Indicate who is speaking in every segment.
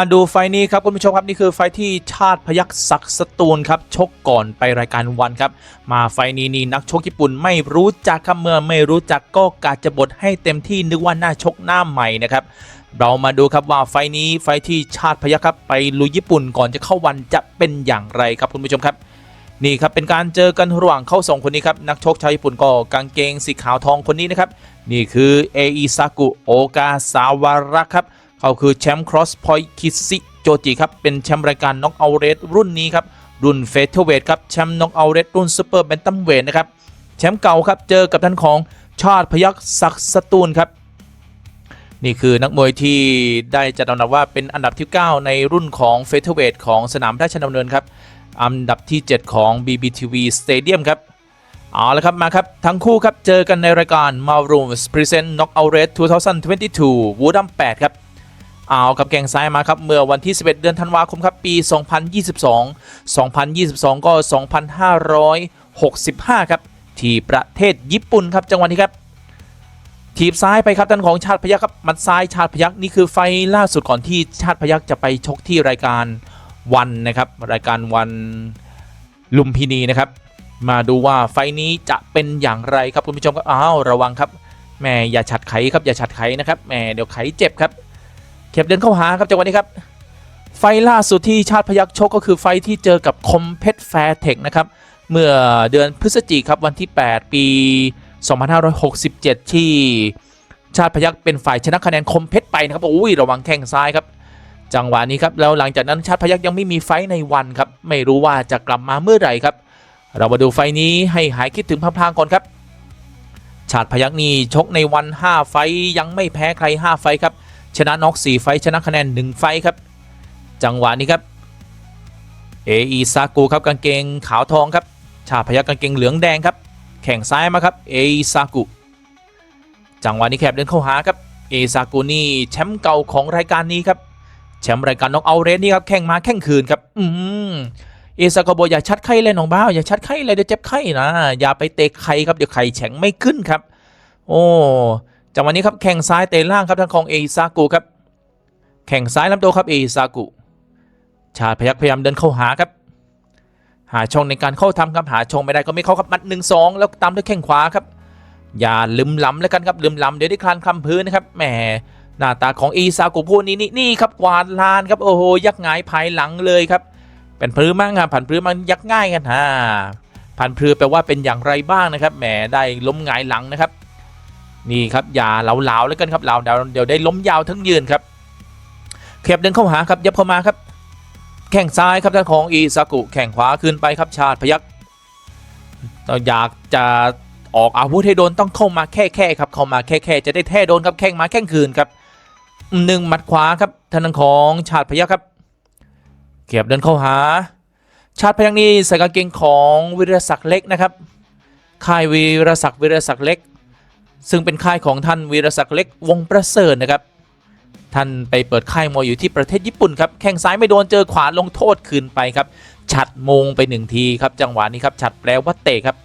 Speaker 1: มาดูไฟนี้ครับคุณผู้ชมครับนี่คือไฟที่ชาติพยัคฆ์ศักสตูลครับชกก่อนไปรายการวันครับ มาไฟนี้นี่นักชกญี่ปุ่นไม่รู้จักครับเมื่อไม่รู้จักก็กาจะบทให้เต็มที่นึกว่าหน้าชกหน้าใหม่นะครับเรามาดูครับว่าไฟนี้ไฟที่ชาติพยัคฆ์ครับไปลุยญี่ปุ่นก่อนจะเข้าวันจะเป็นอย่างไรครับคุณผู้ชมครับ นี่ครับเป็นการเจอกันระหว่างเข้าสองคนนี้ครับนักชกชาวญี่ปุ่นก็กางเกงสีขาวทองคนนี้นะครับนี่คือเออิซากุโอกาซาวาระครับ เขาคือแชมป์ครอสพอยคิซิโจจิครับ เป็นแชมป์รายการน็อกเอาเรสรุ่นนี้ครับ รุ่นเฟเธอร์เวทครับ แชมป์น็อกเอาเรสรุ่นซูเปอร์แบนตัมเวทนะครับ แชมป์เก่าครับ เจอกับท่านของชาติพยัคฆ์ศักสตูลครับ นี่คือนักมวยที่ได้จัดอันดับว่าเป็นอันดับที่ 9 ในรุ่นของเฟเธอร์เวทของสนามราชดำเนินครับ อันดับที่ 7 ของ BBTV Stadium ครับเอาละครับ มาครับ ทั้งคู่ครับ เจอกันในรายการ m a r o o m s Present Knockout Race 2022วูดัม8ครับ เอากับแกงซ้ายมาครับเมื่อวันที่ 11 เดือนธันวาคมครับปี 2022 2022 ก็ 2565 ครับ ที่ประเทศญี่ปุ่นครับจังหวะนี้ครับ ทีบซ้ายไปครับท่านของชาติพยัคฆ์ครับมัดซ้ายชาติพยัคฆ์นี่คือไฟล่าสุดก่อนที่ชาติพยัคฆ์จะไปชกที่รายการวันนะครับรายการวันลุมพินีนะครับ มาดูว่าไฟนี้จะเป็นอย่างไรครับคุณผู้ชมครับอ้าวระวังครับแม่อย่าฉัดไขครับอย่าฉัดไขนะครับแม่เดี๋ยวไขเจ็บครับ ข็บเดินเข้าหาครับจังหวะนี้ครับไฟล่าสุดที่ชาติพยัคฆ์ชกก็คือไฟที่เจอกับคอมเพชแฟร์เทคนะครับเมื่อเดือนพฤศจิกครับวันที่ 8 ปี 2567 ที่ชาติพยัคฆ์เป็นฝ่ายชนะคะแนนคมเพชรไปนะครับโอ้ยระวังแข้งซ้ายครับ จังหวะนี้ครับแล้วหลังจากนั้นชาติพยัคฆ์ยังไม่มีไฟในวันครับไม่รู้ว่าจะกลับมาเมื่อไหร่ครับ เรามาดูไฟนี้ให้หายคิดถึงพลางๆก่อนครับ ชาติพยัคฆ์นี่ชกในวัน 5 ไฟยังไม่แพ้ใคร 5 ไฟครับ ชนะน็อก4ไฟชนะคะแนน 1 ไฟครับ จังหวะนี้ครับเออีซากุครับกางเกงขาวทองครับ ชาพยัคฆ์กางเกงเหลืองแดงครับแข่งซ้ายมาครับเออีซากุจังหวะนี้แคบเดินเข้าหาครับเอซากุนี่แชมป์เก่าของรายการนี้ครับแชมป์รายการน็อกเอาเรสนี่ครับแข่งมาแข่งคืนครับอืมเอซากโบอย่าชัดไข้เลยน้องบ้าวอย่าชัดไข้เลยเดี๋ยวเจ็บไข้นะอย่าไปเตะไข่ครับเดี๋ยวไข่แข็งไม่ขึ้นครับ โอ้ จังหวะนี้ครับแข่งซ้ายเตะล่างครับทางของเอซากุครับ แข่งซ้ายลำตัวครับเอซากุ ชาพยักพยายามเดินเข้าหาครับ หาช่องในการเข้าทำครับหาช่องไม่ได้ก็ไม่เข้าครับมัดหนึ่งสองแล้วตามด้วยแข้งขวาครับ อย่าลืมล้ำแล้วกันครับลืมล้ำเดี๋ยวได้คลานคลำพื้นนะครับแหมหน้าตาของอีซากุพูนี่นี่นี่ครับกวาดลานครับโอ้โหยักหงายภายหลังเลยครับเป็นพื้นมั่งครับผันพื้นมันยักง่ายกันฮะผันพื้นแปลว่าเป็นอย่างไรบ้างนะครับแหมได้ล้มหงายหลังนะครับ นี่ครับอย่าเหลาๆแล้วกันครับเหลาเดี๋ยวเดี๋ยวได้ล้มยาวทั้งยืนครับเข็บเดินเข้าหาครับยับเข้ามาครับแข้งซ้ายครับท่านของอีซากุแข้งขวาขึ้นไปครับชาติพยักต้องอยากจะออกอาวุธให้โดนต้องเข้ามาแค่แค่ครับเข้ามาแค่แค่จะได้แท้โดนครับแข้งมาแข้งคืนครับหนึ่งหมัดขวาครับทางด้านของชาติพยักครับ เก็บเดินเข้าหา ชาติพยักนี่ใส่กางเกงของวิรศักดิ์เล็กนะครับค่ายวีรศักดิ์วิรศักดิ์เล็ก ซึ่งเป็นค่ายของท่านวีรศักดิ์เล็กวงประเสริฐนะครับ ท่านไปเปิดค่ายมวยอยู่ที่ประเทศญี่ปุ่นครับแข้งซ้ายไม่โดนเจอขวาลงโทษคืนไปครับฉัดมงไปหนึ่งทีครับจังหวะนี้ครับฉัดแปลว่าเตะครับ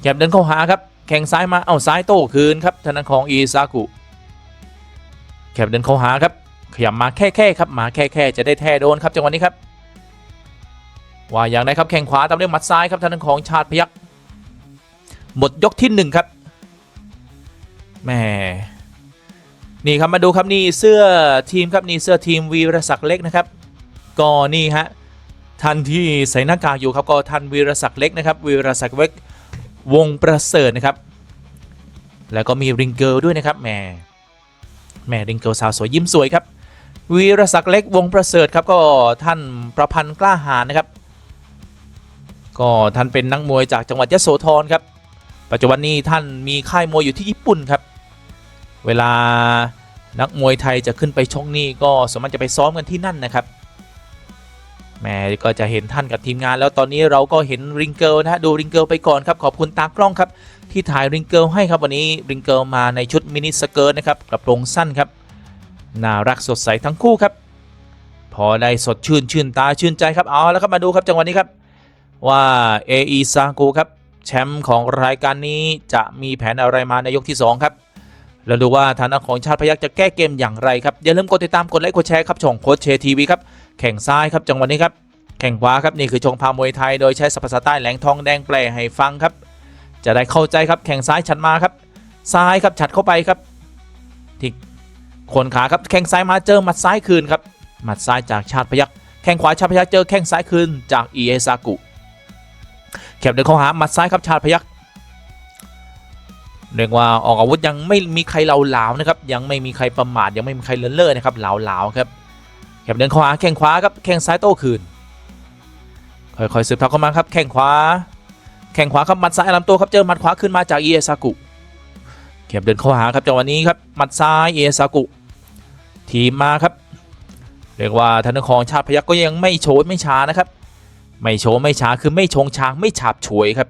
Speaker 1: แคบเดินเข้าหาครับแข้งซ้ายมาเอาซ้ายโต้คืนครับทางด้าของอีซากุแคบเดินเข้าหาครับขยับมาแค่แค่ครับมาแค่แค่จะได้แท้โดนครับจังหวะนี้ครับว่าอย่างไรครับแข้งขวาตามด้วยหมัดซ้ายครับทางด้าของชาติพยักหมดยกที่หนึ่งครับ แหม่นี่ครับมาดูครับนี่เสื้อทีมครับนี่เสื้อทีมวีรศักดิ์เล็กนะครับก็นี่ฮะท่านที่ใส่หน้ากากอยู่ครับก็ท่านวีรศักดิ์เล็กนะครับวีรศักดิ์เล็กวงประเสริฐนะครับ แล้วก็มีริงเกิลด้วยนะครับแหมแหม่ริงเกิลสาวสวยยิ้มสวยครับวีรศักดิ์เล็กวงประเสริฐครับก็ท่านประพันธ์กล้าหาญนะครับ ก็ท่านเป็นนักมวยจากจังหวัดยะโสธรครับ ปัจจุบันนี้ท่านมีค่ายมวยอยู่ที่ญี่ปุ่นครับ เวลานักมวยไทยจะขึ้นไปชกนี่ก็สมมติจะไปซ้อมกันที่นั่นนะครับแหม่ก็จะเห็นท่านกับทีมงานแล้วตอนนี้เราก็เห็นริงเกิลนะฮะดูริงเกิลไปก่อนครับขอบคุณตากล้องครับที่ถ่ายริงเกิลให้ครับวันนี้ริงเกิลมาในชุดมินิสเกิร์ตนะครับกระโปรงสั้นครับน่ารักสดใสทั้งคู่ครับ พอได้สดชื่นชื่นตาชื่นใจครับเอาแล้วครับมาดูครับจังหวะนี้ครับว่าเออีซากูครับแชมป์ของรายการนี้จะมีแผนอะไรมาในยกที่ 2 ครับ แล้วดูว่าทางด้านของชาติพยักจะแก้เกมอย่างไรครับ อย่าลืมกดติดตามกดไลค์กดแชร์ครับช่องโค้ชเชทีวีครับ แข่งซ้ายครับจังหวะนี้ครับ แข่งขวาครับนี่คือชงพามวยไทย โดยใช้สัพภาษาใต้แหลงทองแดงแปลให้ฟังครับ จะได้เข้าใจครับแข่งซ้ายฉัดมาครับ ซ้ายครับฉัดเข้าไปครับที่คนขาครับแข้งซ้ายมาเจอหมัดซ้ายคืนครับหมัดซ้ายจากชาติพยักแข้งขวาชาติพยักเจอแข้งซ้ายคืนจากเอเอซากุแคบเดินเข้าหาหมัดซ้ายครับชาติพยัก เรียกว่าออกอาวุธยังไม่มีใครเหลาหลาวนะครับยังไม่มีใครประมาทยังไม่มีใครเลินเล่อนะครับเหลาหลาวครับแคบเดินข้าหาแข้งขวาครับแข้งซ้ายโต้คืนค่อยๆสืบทับเข้ามาครับแข้งขวาแข้งขวาครับมัดซ้ายลำตัวครับเจอมัดขวาขึ้นมาจากเอซากุเข็บเดินเข้าหาครับจังหวะนี้ครับมัดซ้ายเอซากุทีมมาครับเรียกว่าธนครชาติพยักก็ยังไม่โฉยไม่ช้านะครับ ไม่โฉไม่ช้าคือไม่ชงช้างไม่ฉาบฉวยครับ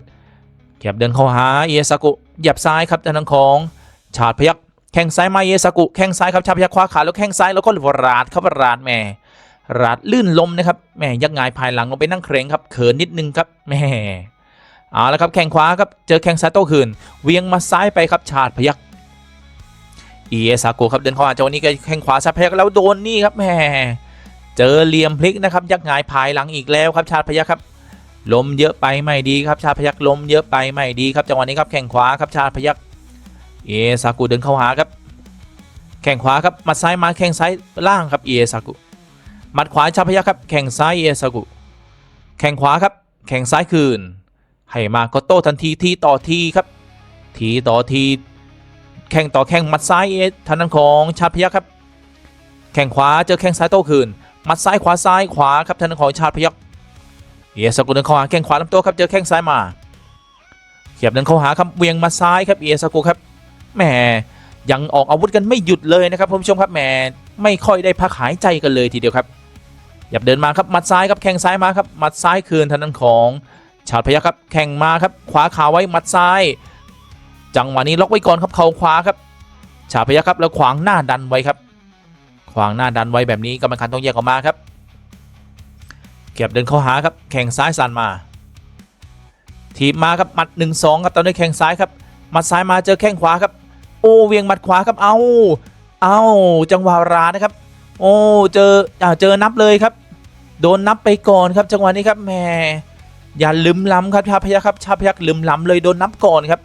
Speaker 1: เข็บเดินเข้าหาเอเอซากุหยับซ้ายครับธนครชาติพยักแข้งซ้ายมาเอเอซากุแข้งซ้ายครับชาติพยักคว้าขาแล้วแข้งซ้ายแล้วก็ราดครับราดแม่ราดลื่นลมนะครับแม่ยักงายภายหลังลงไปนั่งเคร่งครับเขินนิดนึงครับแม่เอาละครับแข้งขวาครับเจอแข้งซ้ายโต้คืนเวียงมาซ้ายไปครับชาติพยักเอซาโกครับเดินเข้ามาจังหวะนี้ก็แข้งขวาชาติพยักแล้วโดนนี่ครับแหมเจอเหลี่ยมพลิกนะครับยักงายภายหลังอีกแล้วครับชาติพยักครับ ลมเยอะไปไม่ดีครับชาพยักลมเยอะไปไม่ดีครับจังหวะนี้ครับแข้งขวาครับชาพยักเอซากุเดินเข้าหาครับ แข้งขวาครับมัดซ้ายมาแข้งซ้ายล่างครับเอซากุมัดขวาชาพยักครับแข้งซ้ายเอซากุแข้งขวาครับ แข้งซ้ายคืน ให้มาก็โต้ทันทีทีต่อทีครับ ทีต่อที แข่งต่อแข่งมัดซ้ายเอทางด้นของชาพยักครับ แข่งขวาเจอแข่งซ้ายโต้คืน มัดซ้ายขวาซ้ายขวาครับทางด้นของชาพยัก เอสกุลเดินเข้าหาแข่งขวาลำตัวครับเจอแข่งซ้ายมาเขียบเดินเข้าหาครับเวียงมาซ้ายครับเอสกุครับแหมยังออกอาวุธกันไม่หยุดเลยนะครับคุณผู้ชมครับแหมไม่ค่อยได้พักหายใจกันเลยทีเดียวครับหยับเดินมาครับมัดซ้ายครับแข่งซ้ายมาครับมัดซ้ายคืนทางด้านของชาติพยัคครับแข่งมาครับขวาขาไว้มัดซ้าย จังหวะนี้ล็อกไว้ก่อนครับเข่าขวาครับ ชาติพยัคครับแล้วขวางหน้าดันไว้ครับ ขวางหน้าดันไว้แบบนี้กรรมการต้องแยกออกมาครับ เก็บเดินเข้าหาครับแข่งซ้ายสันมาทีบมาครับหมัด1นสองครับตอนนี้แข่งซ้ายครับหมัดซ้ายมาเจอแข้งขวาครับ โอ้เวียงหมัดขวาครับเอาเอาจังหวะรานะครับ โอ้เจออ่าเจอนับเลยครับ โดนนับไปก่อนครับ จังหวะนี้ครับแหมอย่าลืมล้ำครับชาพยักครับชาพยักลืมล้ำเลยโดนนับก่อนครับ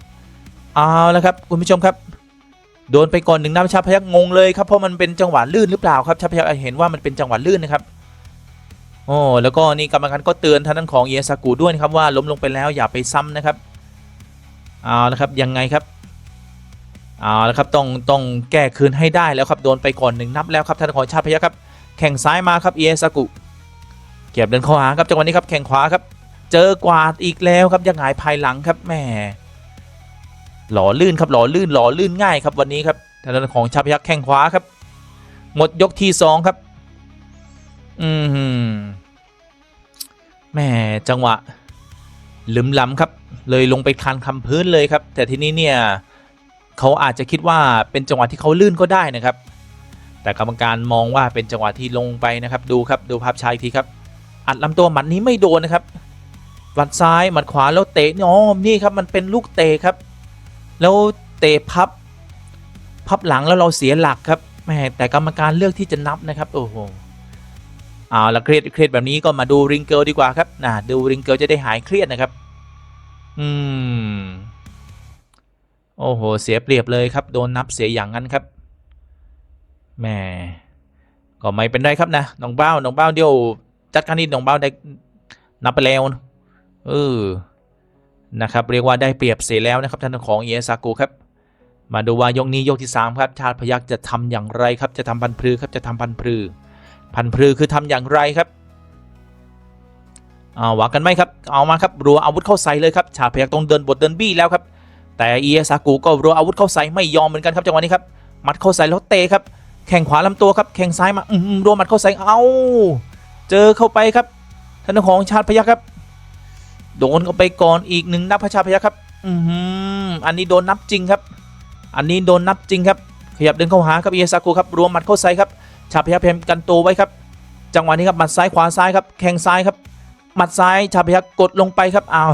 Speaker 1: เอาละครับคุณผู้ชมครับ โดนไปก่อนหนึ่งนับชาพยักงงเลยครับเพราะมันเป็นจังหวะลื่นหรือเปล่าครับชาพยักเห็นว่ามันเป็นจังหวะลื่นนะครับ โอ้แล้วก็นี่กรรมการก็เตือนท่านั้นของเยซากุด้วยนะครับว่าล้มลงไปแล้วอย่าไปซ้ำนะครับเอาละครับยังไงครับเอาละครับต้องต้องแก้คืนให้ได้แล้วครับโดนไปก่อนหนึ่งนับแล้วครับท่านของชาพยักครับแข่งซ้ายมาครับเยซากุเก็บเดินเข้าหาครับจังหวะนี้ครับแข่งขวาครับ เจอกวาดอีกแล้วครับยังหงายภายหลังครับแม่หล่อลื่นครับหล่อลื่นหล่อลื่นง่ายครับวันนี้ครับทางด้านของชาพยักแข้งขวาครับ หมดยกที่สองครับ อืม แหม่จังหวะลืมล้ำครับ เลยลงไปคันคำพื้นเลยครับ แต่ทีนี้เนี่ยเขาอาจจะคิดว่าเป็นจังหวะที่เขาลื่นก็ได้นะครับ แต่กรรมการมองว่าเป็นจังหวะที่ลงไปนะครับ ดูครับดูภาพชาอีกทีครับ อัดลำตัวหมัดนี้ไม่โดนนะครับหมัดซ้ายหมัดขวาแล้วเตะนี่อ๋อนี่ครับมันเป็นลูกเตะครับ แล้วเตะพับ พับหลังแล้วเราเสียหลักครับแหมแต่กรรมการเลือกที่จะนับนะครับ โอ้โห เอาละเครียดเครียดแบบนี้ก็มาดูริงเกิลดีกว่าครับนะดูริงเกิลจะได้หายเครียดนะครับ อืม โอ้โห เสียเปรียบเลยครับ โดนนับเสียอย่างนั้นครับแหมก็ไม่เป็นไรครับนะน้องเบ้าน้องเบ้าเดี๋ยวจัดการนี่น้องเบ้าได้นับไปแล้วนะเออนะครับ เรียกว่าได้เปรียบเสียแล้วนะครับท่านของเอซากุครับ มาดูว่ายกนี้ยกที่ 3 ครับ ชาติพยักจะทำอย่างไรครับ จะทำพันพลือครับ จะทำพันพลือ พันพลือคือทำอย่างไรครับเอาวากันไหมครับ เอามาครับรัวอาวุธเข้าใส่เลยครับชาพยักต้องเดินบทเดินบี้แล้วครับ แต่เอซากุก็รัวอาวุธเข้าใส่ไม่ยอมเหมือนกันครับจังหวะนี้ครับหมัดเข้าใส่แล้วเตะครับ แข่งขวาลำตัวครับแข่งซ้ายมาอืมรัวมหมัดเข้าใส่เอาเจอเข้าไปครับท่านของชาติพยัคฆ์ครับ โดนเข้าไปก่อนอีกหนึ่งนับพระชาพยัคฆ์ครับ อืมอันนี้โดนนับจริงครับ อันนี้โดนนับจริงครับ ขยับเดินเข้าหาครับเอซากุครับรวมหมัดเข้าใส่ครับ ชาพยัคฆ์พมกันตัวไว้ครับ จังหวะนี้ครับหมัดซ้ายขวาซ้ายครับแข่งซ้ายครับหมัดซ้ายชาพยัคฆ์กดลงไปครับอ้าว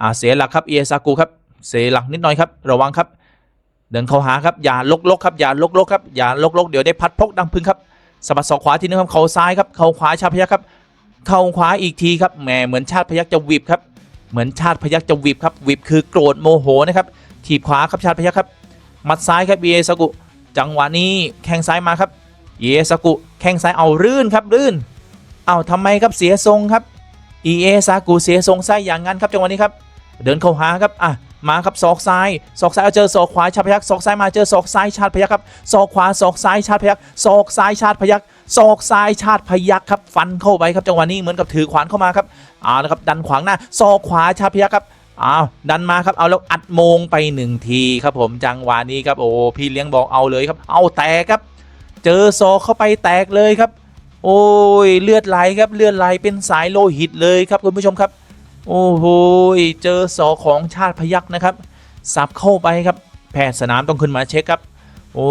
Speaker 1: อ่าเสียหลักครับเอซากุครับเสียหลักนิดหน่อยครับ ระวังครับ เดินเข้าหาครับอย่าลกลกครับอย่าลกลกครับอย่าลกลกเดี๋ยวได้พัดพกดังพึ่งครับสะบัดศอกขวาทีนึงครับเข่าซ้ายครับเข่าขวาชาพยักครับเข่าขวาอีกทีครับแหมเหมือนชาติพยักจะวิบครับเหมือนชาติพยักจะวิบครับวิบคือโกรธโมโหนะครับถีบขวาครับชาติพยักครับหมัดซ้ายครับเอสกุจังหวะนี้แข้งซ้ายมาครับ เอสกุแข้งซ้ายเอารื่นครับรื่น เอาทำไมครับเสียทรงครับเอเอซากุเสียทรงไส้อย่างนั้นครับจังหวะนี้ครับ เดินเข้าหาครับอะมาครับศอกซ้ายศอกซ้ายเอาเจอศอกขวาชาติพยักศอกซ้ายมาเจอศอกซ้ายชาติพยักครับศอกขวาศอกซ้ายชาติพยักศอกซ้ายชาติพยักศอกซ้ายชาติพยักครับฟันเข้าไปครับจังหวะนี้เหมือนกับถือขวานเข้ามาครับเอาละครับดันขวางหน้าศอกขวาชาติพยักครับอ้าวดันมาครับเอาแล้วอัดโมงไปหนึ่งทีครับผมจังหวะนี้ครับโอ้พี่เลี้ยงบอกเอาเลยครับ เอาแตกครับ เจอศอกเข้าไปแตกเลยครับ โอ้ยเลือดไหลครับเลือดไหลเป็นสายโลหิตเลยครับคุณผู้ชมครับ โอ้โหเจอศอกของชาติพยักนะครับสับเข้าไปครับ แพทย์สนามต้องขึ้นมาเช็คครับ โอ้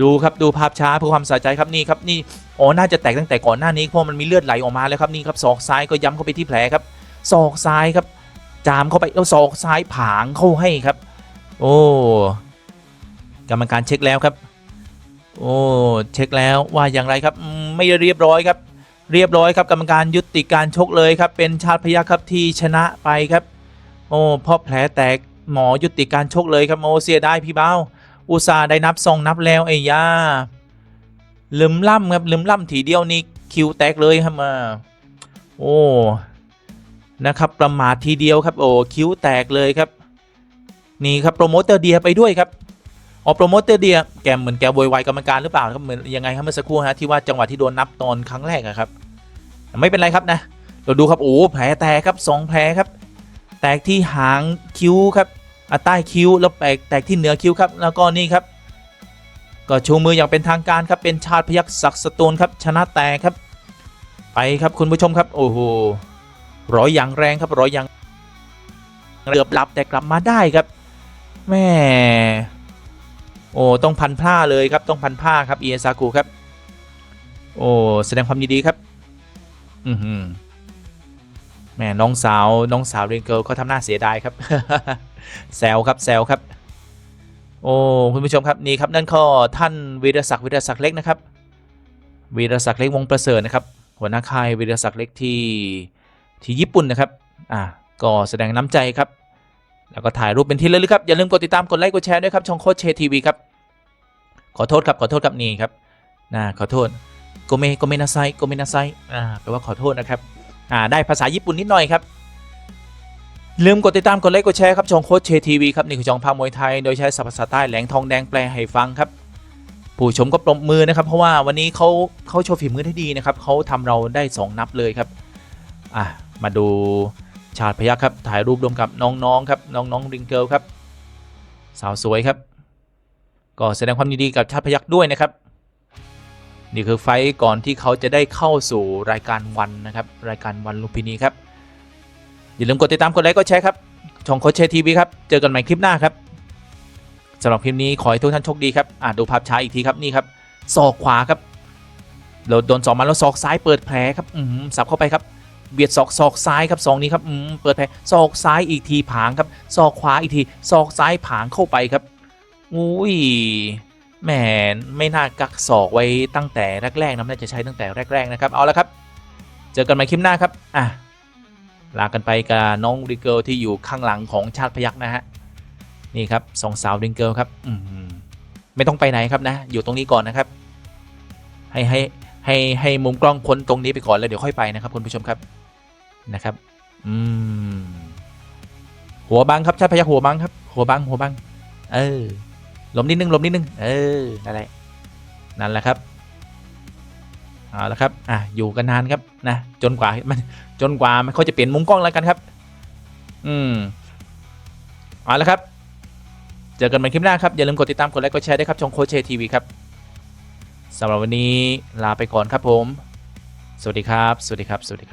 Speaker 1: ดูครับดูภาพช้าเพื่อความสะใจครับนี่ครับนี่อ๋อน่าจะแตกตั้งแต่ก่อนหน้านี้เพราะมันมีเลือดไหลออกมาแล้วครับนี่ครับศอกซ้ายก็ย้ำเข้าไปที่แผลครับศอกซ้ายครับ จามเข้าไปแล้วศอกซ้ายผางเข้าให้ครับ โอ้กรรมการเช็คแล้วครับ โอ้เช็คแล้วว่าอย่างไรครับไม่เรียบร้อยครับ เรียบร้อยครับกรรมการยุติการชกเลยครับ เป็นชาติพยัคฆ์ครับที่ชนะไปครับ โอ้เพราะแผลแตกหมอยุติการชกเลยครับโอ้เสียไดายพี่เบ้า อุตส่าห์ได้นับซองนับแล้วไอ้ยาลืมล่ำครับลืมล่ำทีเดียวนี่คิวแตกเลยครับมาโอ้นะครับประมาททีเดียวครับโอ้คิ้วแตกเลยครับนี่ครับโปรโมเตอร์เดียไปด้วยครับ อ๋อโปรโมเตอร์เดียแกเหมือนแกโวยวายกรรมการหรือเปล่าครับเหมือนยังไงครับเมื่อสักครู่ฮะที่ว่าจังหวะที่โดนนับตอนครั้งแรกอะครับ ไม่เป็นไรครับนะ เราดูครับโอ้แผลแตกครับสองแผลครับ แตกที่หางคิ้วครับใต้คิ้วแล้วแตกแตกที่เหนือคิ้วครับ แล้วก็นี่ครับ ก็ชูมืออย่างเป็นทางการครับเป็นชาติพยักษ์ศักดิ์สตูลครับชนะแตกครับ ไปครับคุณผู้ชมครับ โอ้โหร้อยอย่างแรงครับร้อยอย่างเกือบหลับแต่กลับมาได้ครับแม่ โอ้ต้องพันผ้าเลยครับต้องพันผ้าครับเอซากุครับ โอ้แสดงความยินดีครับ อือหือแม่น้องสาวน้องสาวเรนเกิลเขาทำหน้าเสียดายครับแซวครับแซวครับ โอ้คุณผู้ชมครับนี่ครับนั่นก็ท่านวีรศักดิ์วีรศักดิ์เล็กนะครับวีรศักดิ์เล็กวงประเสริฐนะครับ หัวหน้าค่ายวีรศักดิ์เล็กที่ที่ญี่ปุ่นนะครับ อ่าก็แสดงน้ำใจครับ แล้วก็ถ่ายรูปเป็นที่ระลึกครับ อย่าลืมกดติดตามกดไลค์กดแชร์ด้วยครับช่องโคชเชทีวีครับ ขอโทษครับขอโทษครับนี่ครับนะขอโทษโกเมโกเมนาไซโกเมนาไซอ่าแปลว่าขอโทษนะครับอ่าได้ภาษาญี่ปุ่นนิดหน่อยครับลืมกดติดตามกดไลค์กดแชร์ครับช่องโค้ชเชทีวีครับนี่คือช่องพามวยไทยโดยใช้ศัพท์ภาษาใต้แหลงทองแดงแปลให้ฟังครับ ผู้ชมก็ปรบมือนะครับ เพราะว่าวันนี้เขาเขาโชว์ฝีมือได้ดีนะครับเขาทำเราได้ 2 นับเลยครับอะมาดู ชาติพยัคฆ์ครับ ถ่ายรูปรวมกับน้องๆครับน้องๆริงเกิลครับสาวสวยครับ ก็แสดงความยินดีกับชาติพยัคฆ์ด้วยนะครับ นี่คือไฟก่อนที่เขาจะได้เข้าสู่รายการวันนะครับ รายการวันลุมพินีครับ อย่าลืมกดติดตามกดไลค์กดแชร์ครับช่องโคชเชทีวีครับ เจอกันใหม่คลิปหน้าครับสำหรับคลิปนี้ขอให้ทุกท่านโชคดีครับอ่าดูภาพช้าอีกทีครับนี่ครับศอกขวาครับเราโดนสองมาแล้วศอกซ้ายเปิดแผลครับอืมสับเข้าไปครับ เบียดศอกศอกซ้ายครับสองนี้ครับเปิดแผลศอกซ้ายอีกทีผางครับศอกขวาอีกทีศอกซ้ายผางเข้าไปครับอุ้ยแหมไม่น่ากักศอกไว้ตั้งแต่แรกๆนะน่าจะใช้ตั้งแต่แรก ๆ นะครับ เอาละครับ เจอกันใหม่คลิปหน้าครับอะลากันไปกับน้องริเกิลที่อยู่ข้างหลังของชาติพยักษ์นะฮะนี่ครับสองสาวริงเกิลครับอืมไม่ต้องไปไหนครับนะ อยู่ตรงนี้ก่อนนะครับ ให้ให้ให้ให้มุมกล้องพ้นตรงนี้ไปก่อนแล้วเดี๋ยวค่อยไปนะครับคุณผู้ชมครับ นะครับ อืม หัวบังครับชาติพยักหัวบังครับ หัวบังหัวบัง เออลบนิดนึงลบนิดนึง เออ นั่นแหละ นั่นแหละครับ เอาละครับ อะ อยู่กันนานครับนะ จนกว่ามัน จนกว่ามันเขาจะเปลี่ยนมุมกล้องแล้วกันครับ อืม เอาละครับ เจอกันใหม่คลิปหน้าครับ อย่าลืมกดติดตาม กดไลค์ กดแชร์ด้วยครับ ช่องโคชเชทีวีครับสำหรับวันนี้ลาไปก่อนครับผม สวัสดีครับ สวัสดีครับ สวัสดีครับ